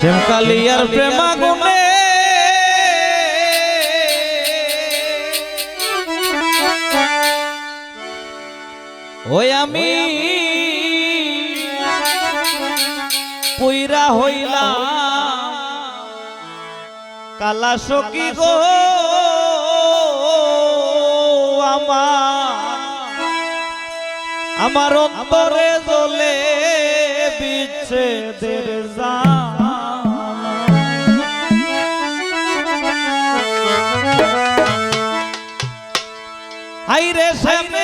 কালিয়ার প্রেমা গুনে ওই আমি পুইরা হইলা কালা সকি গো, আমার অন্তরে জলে বিচ্ছেদের যা হাইরে সামনে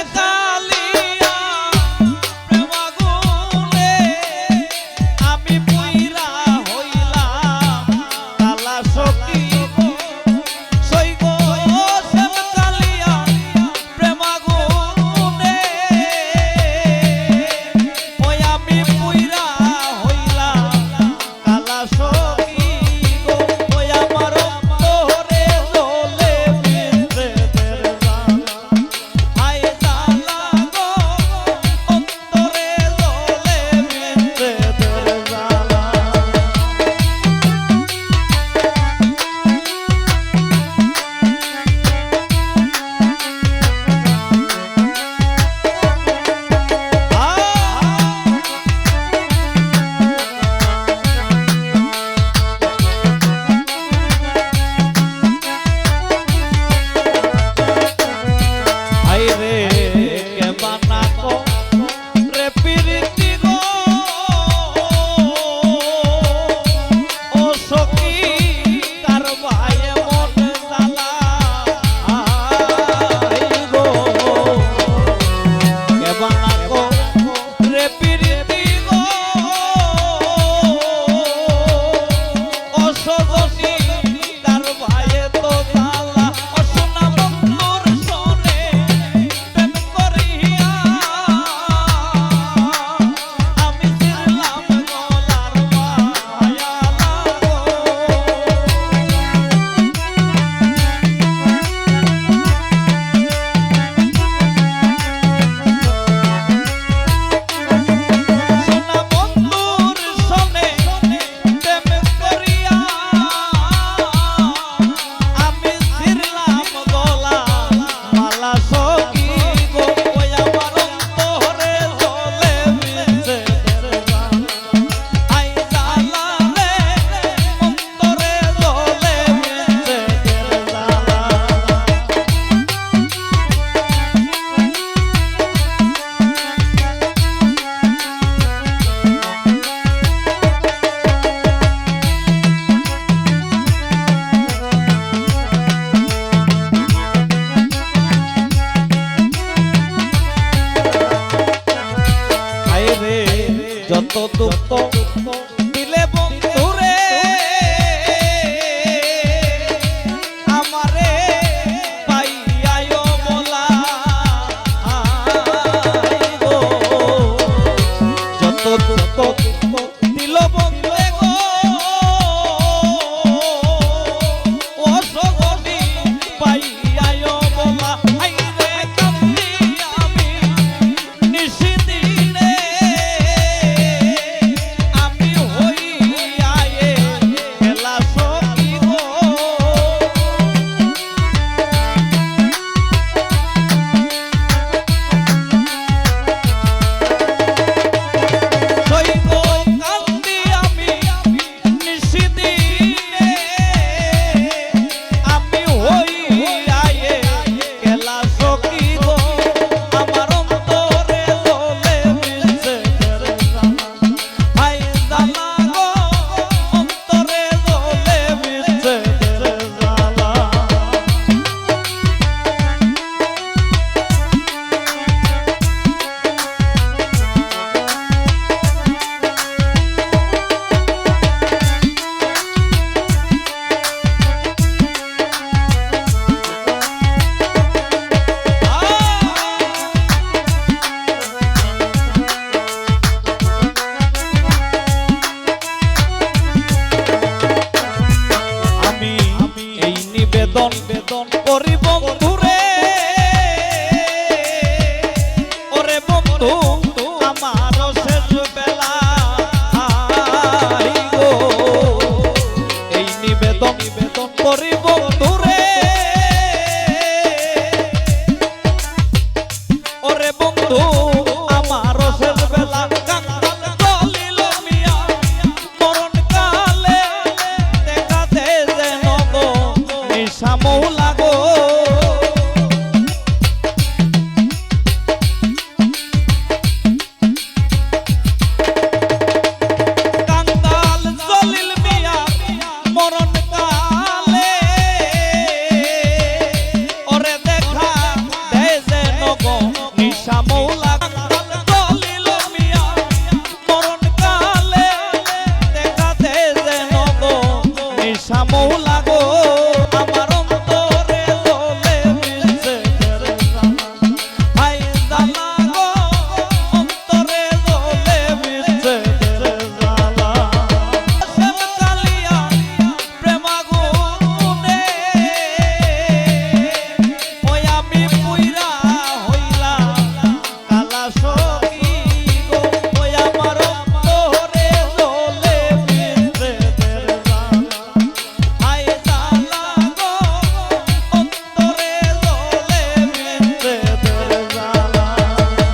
কত দুঃখ দন বেদন করিব